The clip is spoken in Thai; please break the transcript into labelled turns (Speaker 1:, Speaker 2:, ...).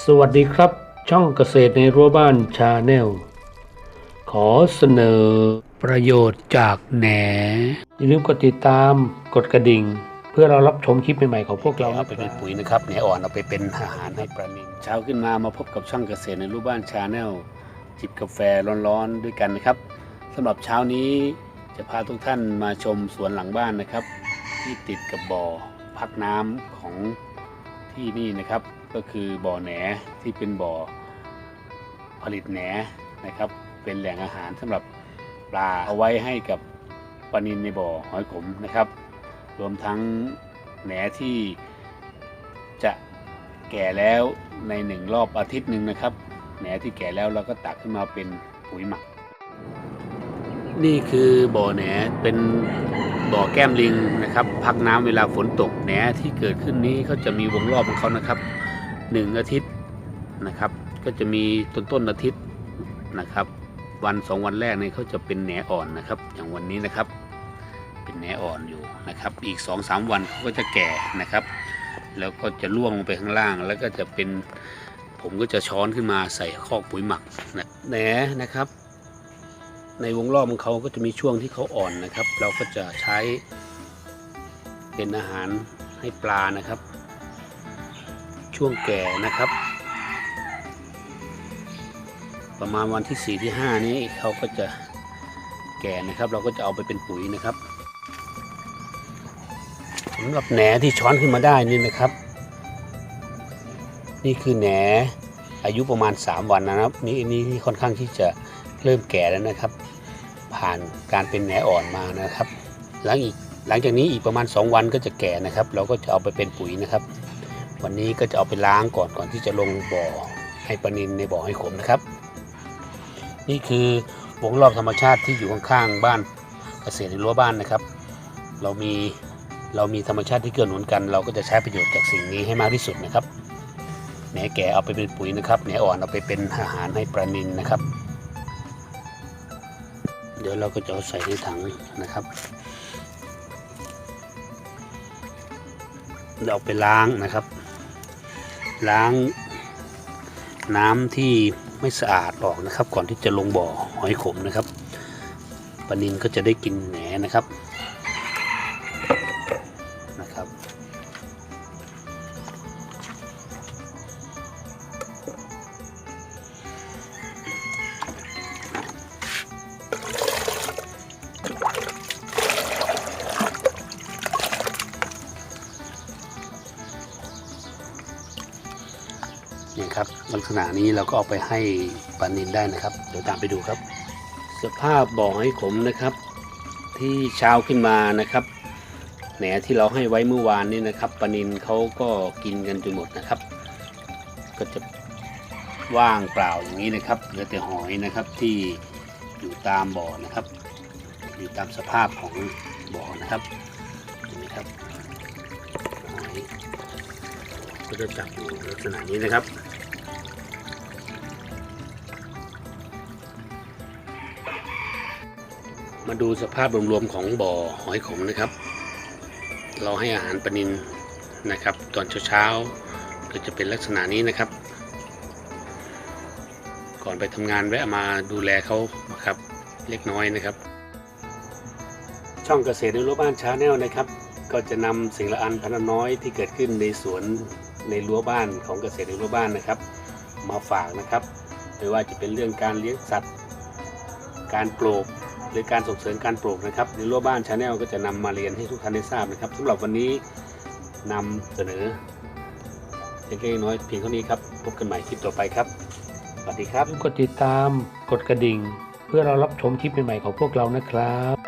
Speaker 1: สวัสดีครับ ช่องเกษตรในรั้วบ้านชาแนล ขอเสนอประโยชน์จากแหน อย่าลืมกดติดตามกดกระดิ่ง เพื่อเรารับชมคลิปใหม่ๆของพวกเรา
Speaker 2: เอาไปเป็นปุ๋ยนะครับแหนอ่อนเอาไปเป็นอาหารให้ปลานิลเช้าขึ้นมามาพบกับช่องเกษตรในรูปบ้านชาแนลจิบกาแฟร้อนๆด้วยกันนะครับสำหรับเช้านี้จะพาทุกท่านมาชมสวนหลังบ้านนะครับ ที่ติดกับบ่อพักน้ำของที่นี่นะครับ ก็คือบ่อแหนที่เป็นบ่อผลิตแหนนะครับ เป็นแหล่งอาหารสำหรับปลาเอาไว้ให้กับปลานิลในบ่อหอยขมนะครับ รวมทั้งแหนที่จะแก่แล้วในหนึ่งรอบอาทิตย์หนึ่งนะครับแหนที่แก่แล้วเราก็ตักขึ้นมาเป็นปุ๋ยหมัก นี่คือบ่อแหนเป็นบ่อแก้มลิงนะครับ พักน้ำเวลาฝนตกแหนที่เกิดขึ้นนี้เขาจะมีวงรอบของเขานะครับ หนึ่งอาทิตย์นะครับ ก็จะมีต้นต้นอาทิตย์นะครับ วันสองวันแรกเนี่ยเขาจะเป็นแหนอ่อนนะครับ อย่างวันนี้นะครับ เป็นแหนอ่อนอยู่นะครับ อีก2อสามวันเขาก็จะแก่นะครับ แล้วก็จะล่วงลงไปข้างล่าง แล้วก็จะเป็นผมก็จะช้อนขึ้นมาใส่คอกปุ๋ยหมักนะแหนนะครับ ในวงรอบของเขาก็จะมีช่วงที่เขาอ่อนนะครับ เราก็จะใช้เป็นอาหารให้ปลานะครับ ช่วงแก่นะครับ ประมาณวันที่ 4 ที่ 5 นี้เขาก็จะแก่นะครับ เราก็จะเอาไปเป็นปุ๋ยนะครับสำหรับแหนที่ช้อนขึ้นมาได้นี่นะครับ นี่คือแหนอายุประมาณ 3 วันนะครับ นี่นี่ค่อนข้างที่จะเริ่มแก่แล้วนะครับ ผ่านการเป็นแหนอ่อนมานะครับ หลังอีกหลังจากนี้อีกประมาณ 2 วันก็จะแก่นะครับ เราก็จะเอาไปเป็นปุ๋ยนะครับ วันนี้ก็จะเอาไปล้างก่อนก่อนที่จะลงบ่อให้ปลานินในบ่อให้ขมนะครับ นี่คือวงรอบธรรมชาติที่อยู่ข้างๆบ้านเกษตรในรั้วบ้านนะครับ เรามีเรามีธรรมชาติที่เกื้อหนุนกัน เราก็จะใช้ประโยชน์จากสิ่งนี้ให้มากที่สุดนะครับแหนแก่เอาไปเป็นปุ๋ยนะครับแหนอ่อนเอาไปเป็นอาหารให้ปลานินนะครับ เดี๋ยวเราก็จะใส่ในถังนะครับเราเอาไปล้างนะครับ ล้างน้ำที่ไม่สะอาดออกนะครับ ก่อนที่จะลงบ่อหอยขมนะครับปลานินก็จะได้กินแหนนะครับ นี่ครับลักษณะนี้เราก็เอาไปให้ปลานินได้นะครับ เดี๋ยวตามไปดูครับ สภาพบ่อให้ขมนะครับ ที่เช้าขึ้นมานะครับแหนที่เราให้ไว้เมื่อวานนี้นะครับปลานินเขาก็กินกันจนหมดนะครับ ก็จะว่างเปล่าอย่างนี้นะครับเหลือแต่หอยนะครับที่อยู่ตามบ่อนะครับ อยู่ตามสภาพของบ่อนะครับนไหมครับหอย ก็จะจับอยู่ลักษณะนี้นะครับมาดูสภาพรวมๆของบ่อหอยขมนะครับ เราให้อาหารปลานินนะครับ ตอนเช้าๆก็จะเป็นลักษณะนี้นะครับ ก่อนไปทำงานแวะมาดูแลเขาครับเล็กน้อยนะครับ ช่องเกษตรในรั้วบ้านชาแนลนะครับ ก็จะนำสิ่งละอันพันน้อยที่เกิดขึ้นในสวน ในรั้วบ้านของเกษตรในรั้วบ้านนะครับ มาฝากนะครับไม่ว่าจะเป็นเรื่องการเลี้ยงสัตว์ การปลูกหรือการส่งเสริมการปลูกนะครับในรั้วบ้านชาแนลก็จะนำมาเรียนให้ทุกท่านได้ทราบนะครับสำหรับวันนี้นำเสนอเล็กๆน้อยเพียงเท่านี้ครับพบกันใหม่คลิปต่อไปครับสวัสดีครับ
Speaker 1: กดติดตามกดกระดิ่ง เพื่อเรารับชมคลิปใหม่ๆของพวกเรานะครับ